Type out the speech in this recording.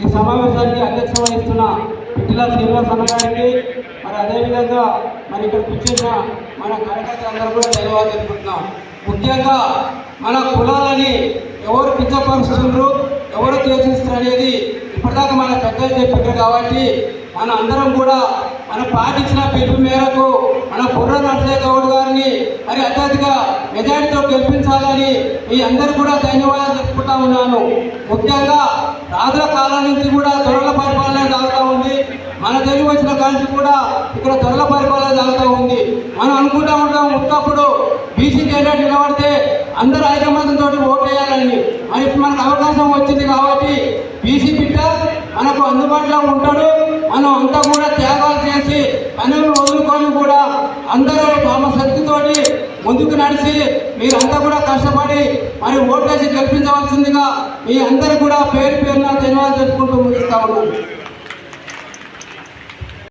ఈ సమావేశానికి అధ్యక్ష వహిస్తున్న పిట్టిల శ్రీనివాస్ అన్నగారికి మరి అదేవిధంగా మరి ఇక్కడ కూర్చున్న మన కార్యకర్తలందరూ కూడా ధన్యవాదాలు తెలుపుతున్నాం ముఖ్యంగా మన కులాలని ఎవరు కించపరుస్తున్నారు ఎవరు ద్వేషిస్తారు అనేది ఇప్పటిదాకా మన పెద్దలు చెప్పారు కాబట్టి మన అందరం కూడా మనం పాటించిన పిలుపు మేరకు బుర్ర నరసయ్య గౌడ్ గారిని మరి అత్యధిక మెజారిటీతో గెలిపించాలని మీ అందరూ కూడా ధన్యవాదాలు చెప్పుకుంటా ఉన్నాను. ముఖ్యంగా రాజుల కాలం నుంచి కూడా దొరల పరిపాలన జరుగుతూ ఉంది. మన తెలుగు వచ్చిన కాంతి కూడా ఇక్కడ దొరల పరిపాలన జరుగుతూ ఉంది. మనం అనుకుంటా ఉంటాం ఉత్తప్పుడు బీసీ క్యాండిడేట్ నిలబడితే అందరూ ఐకమత్యంతో ఓటు వేయాలని మరి మనకు అవకాశం వచ్చింది కాబట్టి బీసీ బిడ్డ మనకు అందుబాటులో ఉంటాడు. మనం అంతా కూడా త్యాగాలు చేసి పనులు వదులుకొని కూడా అందరూ తమ శక్తితోటి ముందుకు నడిచి మీరంతా కూడా కష్టపడి మరి ఓట్లేసి గెలిపించవలసిందిగా మీ అందరూ కూడా పేరు పేరున ధన్యవాదాలు చెప్పుకుంటూ ముగిస్తా ఉన్నాను.